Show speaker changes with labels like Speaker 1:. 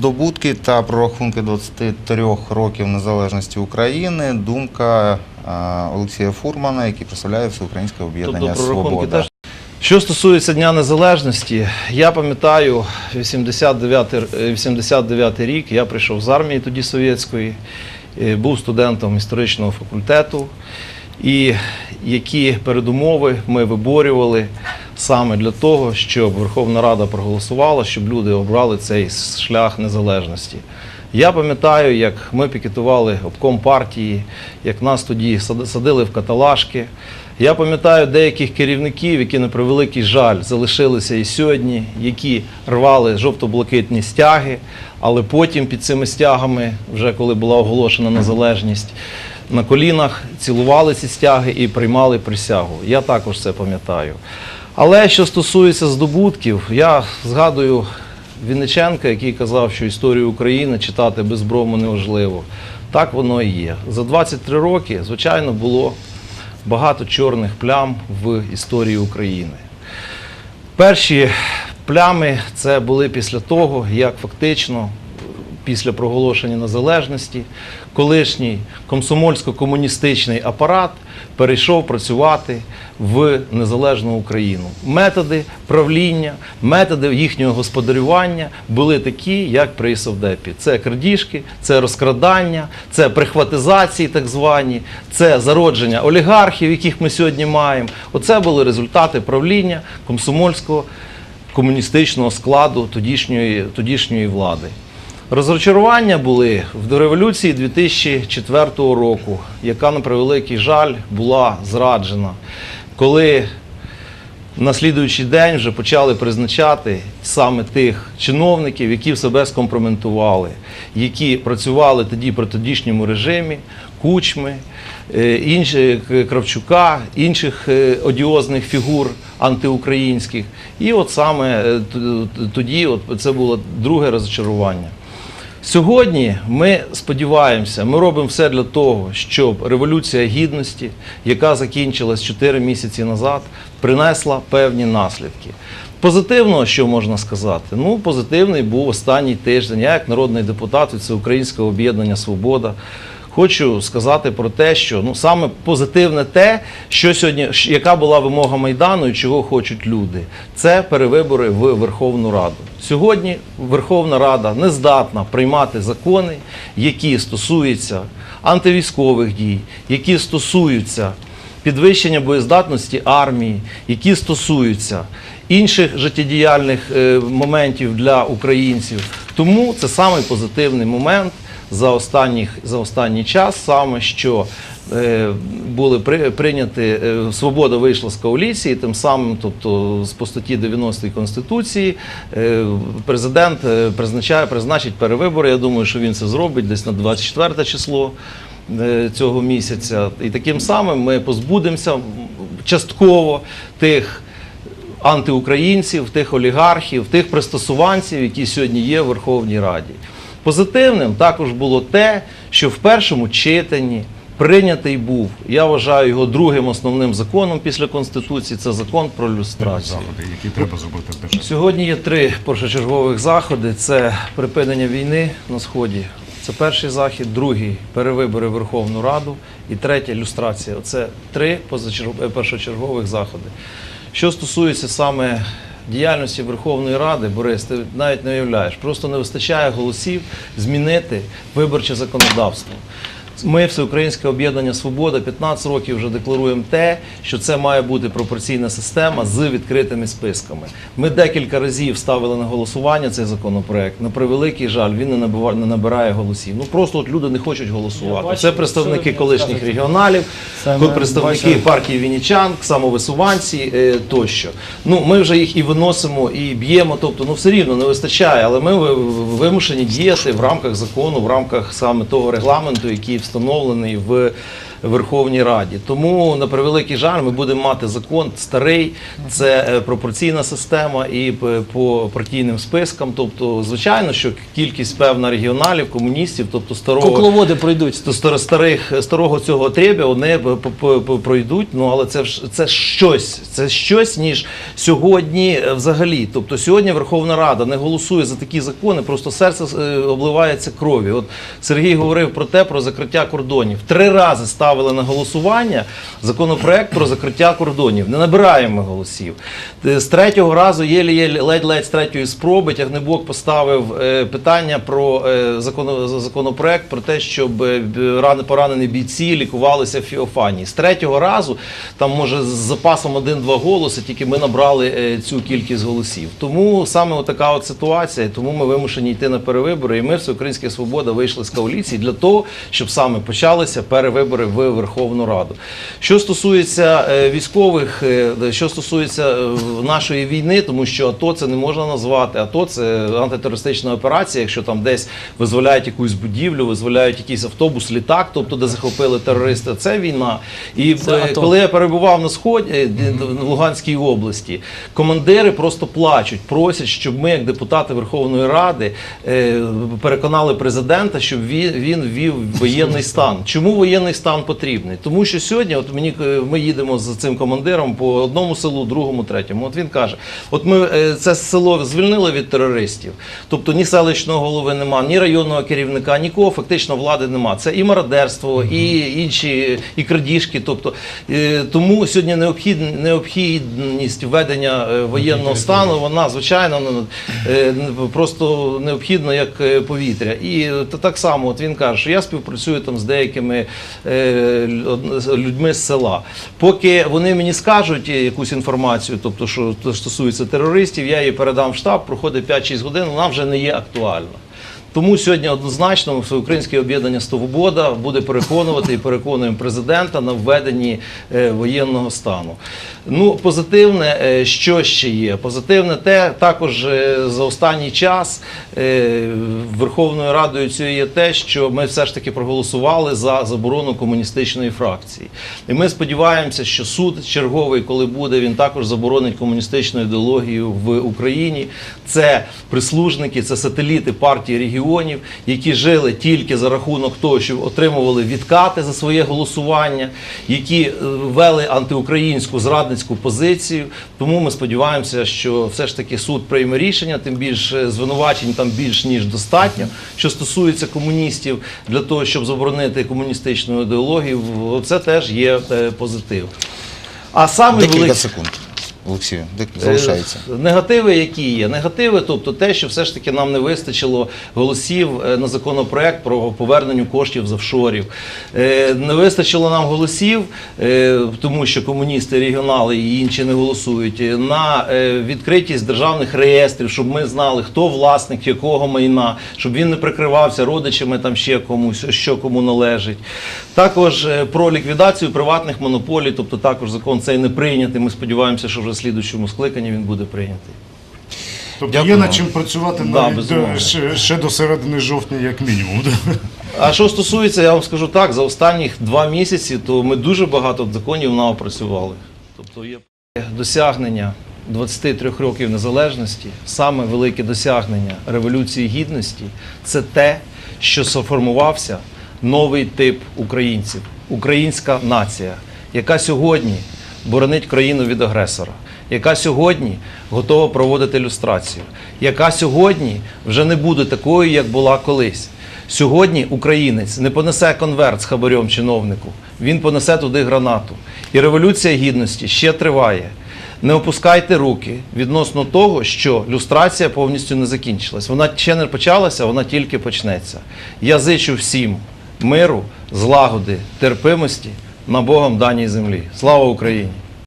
Speaker 1: здобутки та прорахунки 23 років незалежності України. Думка Олексія Фурмана, який представляє всеукраїнське об'єднання
Speaker 2: Тобто
Speaker 1: Свобода.
Speaker 2: Що стосується Дня Незалежності, я пам'ятаю 89, е, 89 рік, я прийшов з армії тоді совєтської, е, був студентом історичного факультету, і які передумови ми виборювали саме для того, щоб Верховна Рада проголосувала, щоб люди обрали цей шлях незалежності. Я пам'ятаю, як ми пікетували обком партії, як нас тоді садили в каталажки. Я пам'ятаю деяких керівників, які на превеликий жаль залишилися і сьогодні, які рвали жовто-блакитні стяги, але потім під цими стягами, вже коли була оголошена незалежність, на колінах цілували ці стяги і приймали присягу. Я також це пам'ятаю. Але що стосується здобутків, я згадую Вінниченка, який казав, що історію України читати без брому неважливо. Так воно і є. За 23 роки, звичайно, було багато чорних плям в історії України. Перші плями це були після того, як фактично після проголошення незалежності колишній комсомольсько-комуністичний апарат перейшов працювати в незалежну Україну. Методи правління, методи їхнього господарювання були такі, як при Совдепі. Це крадіжки, це розкрадання, це прихватизації, так звані, це зародження олігархів, яких ми сьогодні маємо. Оце були результати правління комсомольського комуністичного складу тодішньої, тодішньої влади. Розочарування були в революції 2004 року, яка, на превеликий жаль, була зраджена, коли на слідуючий день вже почали призначати саме тих чиновників, які в себе скомпроментували, які працювали тоді при тодішньому режимі, кучми, е, інші, Кравчука, інших е, одіозних фігур антиукраїнських. І от саме е, тоді от це було друге розчарування. Сьогодні ми сподіваємося, ми робимо все для того, щоб революція гідності, яка закінчилась 4 місяці назад, принесла певні наслідки. Позитивно, що можна сказати? Ну, позитивний був останній тиждень. Я, як народний депутат від Всеукраїнського об'єднання Свобода, хочу сказати про те, що ну саме позитивне те, що сьогодні яка була вимога майдану і чого хочуть люди, це перевибори в Верховну Раду. Сьогодні Верховна Рада не здатна приймати закони, які стосуються антивійськових дій, які стосуються підвищення боєздатності армії, які стосуються інших життєдіяльних е, моментів для українців. Тому це самий позитивний момент за, останніх, за останній час, саме що е, були при, прийняті, е, свобода вийшла з коаліції, тим самим, тобто з по статті 90 Конституції, е, президент призначає, призначить перевибори. Я думаю, що він це зробить десь на 24 число цього місяця. І таким самим ми позбудемося частково тих антиукраїнців, тих олігархів, тих пристосуванців, які сьогодні є в Верховній Раді. Позитивним також було те, що в першому читанні прийнятий був, я вважаю його другим основним законом після Конституції, це закон про люстрацію.
Speaker 3: заходи, які треба зробити в державі.
Speaker 2: Сьогодні є три першочергових заходи: це припинення війни на сході. Це перший захід, другий перевибори в Верховну Раду і третє люстрація. Це три е, першочергових заходи. Що стосується саме діяльності Верховної Ради, Борис, ти навіть не уявляєш, просто не вистачає голосів змінити виборче законодавство. Ми, Всеукраїнське об'єднання Свобода, 15 років вже декларуємо те, що це має бути пропорційна система з відкритими списками. Ми декілька разів ставили на голосування цей законопроект. На превеликий жаль, він не набирає голосів. Ну просто от люди не хочуть голосувати. Це представники колишніх регіоналів, представники партії Вінничан, самовисуванці е, тощо. Ну ми вже їх і виносимо, і б'ємо. Тобто, ну все рівно не вистачає, але ми ви- вимушені діяти в рамках закону, в рамках саме того регламенту, який встановлений в Верховній Раді. Тому на превеликий жаль, ми будемо мати закон старий, це е, пропорційна система і п- по партійним спискам. Тобто, звичайно, що кількість певна регіоналів, комуністів, тобто старого
Speaker 4: Кукловоди пройдуть.
Speaker 2: Старо- старих старого цього требя вони пройдуть. Ну але це це щось. Це щось ніж сьогодні е, взагалі. Тобто сьогодні Верховна Рада не голосує за такі закони, просто серце е, обливається кров'ю. От Сергій говорив про те, про закриття кордонів. Три рази ставили на голосування законопроект про закриття кордонів. Не набираємо голосів. Е, З третього разу єлі-єлі, ледь-ледь з третьої спроби Тягнебок поставив е, питання про е, законопроект про те, щоб поранені бійці лікувалися в Фіофанії. З третього разу, там може з запасом один-два голоси, тільки ми набрали цю кількість голосів. Тому саме така от ситуація, тому ми вимушені йти на перевибори. І ми, Всеукраїнська Свобода, вийшли з коаліції для того, щоб саме почалися перевибори в Верховну Раду. Що стосується е, військових, е, що стосується е, нашої війни, тому що АТО це не можна назвати. АТО це антитерористична операція. Якщо там десь визволяють якусь будівлю, визволяють якийсь автобус, літак, тобто де захопили терористи, це війна. І
Speaker 4: Це АТО.
Speaker 2: коли я перебував на сході в Луганській області, командири просто плачуть, просять, щоб ми, як депутати Верховної Ради, переконали президента, щоб він ввів воєнний стан. Чому воєнний стан потрібний? Тому що сьогодні, от мені е, ми їдемо з цим командиром по одному селу, другому, третьому. От він каже: от ми е, це село звільнили від терористів, тобто ні селищного голови нема, ні районного керівника, нікого фактично влади нема. Це і мародерство, і інші, і крадіжки. Тобто е, тому сьогодні необхід, необхідність введення воєнного стану, вона звичайно ну, просто необхідна як повітря. І так само, от він каже, що я співпрацюю там з деякими людьми з села. Поки вони мені скажуть е, якусь інформацію, тобто що то стосується терористів, я її передам в штаб, проходить 5-6 годин, вона вже не є актуальна. Тому сьогодні однозначно всеукраїнське об'єднання Свобода буде переконувати і переконуємо президента на введенні е, воєнного стану. Ну, позитивне, е, що ще є? Позитивне те, також е, за останній час Верховною Радою є те, що ми все ж таки проголосували за заборону комуністичної фракції. І ми сподіваємося, що суд черговий, коли буде, він також заборонить комуністичну ідеологію в Україні. Це прислужники, це сателіти партії регіонів, які жили тільки за рахунок того, що отримували відкати за своє голосування, які е, вели антиукраїнську зрадницьку позицію. Тому ми сподіваємося, що все ж таки суд прийме рішення, тим більше звинувачень там більш ніж достатньо. Що стосується комуністів, для того, щоб заборонити комуністичну ідеологію, це теж є е, позитив. А саме
Speaker 1: Декілька
Speaker 2: великий-
Speaker 1: секунд. Олексію, дек- залишається.
Speaker 2: Е, Негативи, які є? Негативи, тобто те, що все ж таки нам не вистачило голосів е, на законопроект про повернення коштів з офшорів. Е, Не вистачило нам голосів, е, тому що комуністи, регіонали і інші не голосують, е, на е, відкритість державних реєстрів, щоб ми знали, хто власник якого майна, щоб він не прикривався родичами там ще комусь, що кому належить. Також е, про ліквідацію приватних монополій, тобто також закон цей не прийнятий. Ми сподіваємося, що вже слідучому скликанні він буде прийнятий.
Speaker 3: Тобто
Speaker 1: Дякую
Speaker 3: є над чим працювати
Speaker 2: Да,
Speaker 3: навіть до, ще, ще до середини жовтня, як мінімум.
Speaker 2: А що стосується, я вам скажу так, за останніх два місяці, то ми дуже багато законів напрацювали. Тобто є досягнення 23 років незалежності, саме велике досягнення Революції Гідності це те, що сформувався новий тип українців, українська нація, яка сьогодні боронить країну від агресора, яка сьогодні готова проводити люстрацію, яка сьогодні вже не буде такою, як була колись. Сьогодні українець не понесе конверт з хабарем чиновнику, він понесе туди гранату. І революція гідності ще триває. Не опускайте руки відносно того, що люстрація повністю не закінчилась. Вона ще не почалася, вона тільки почнеться. Я зичу всім миру, злагоди, терпимості на Богом даній землі. Слава Україні!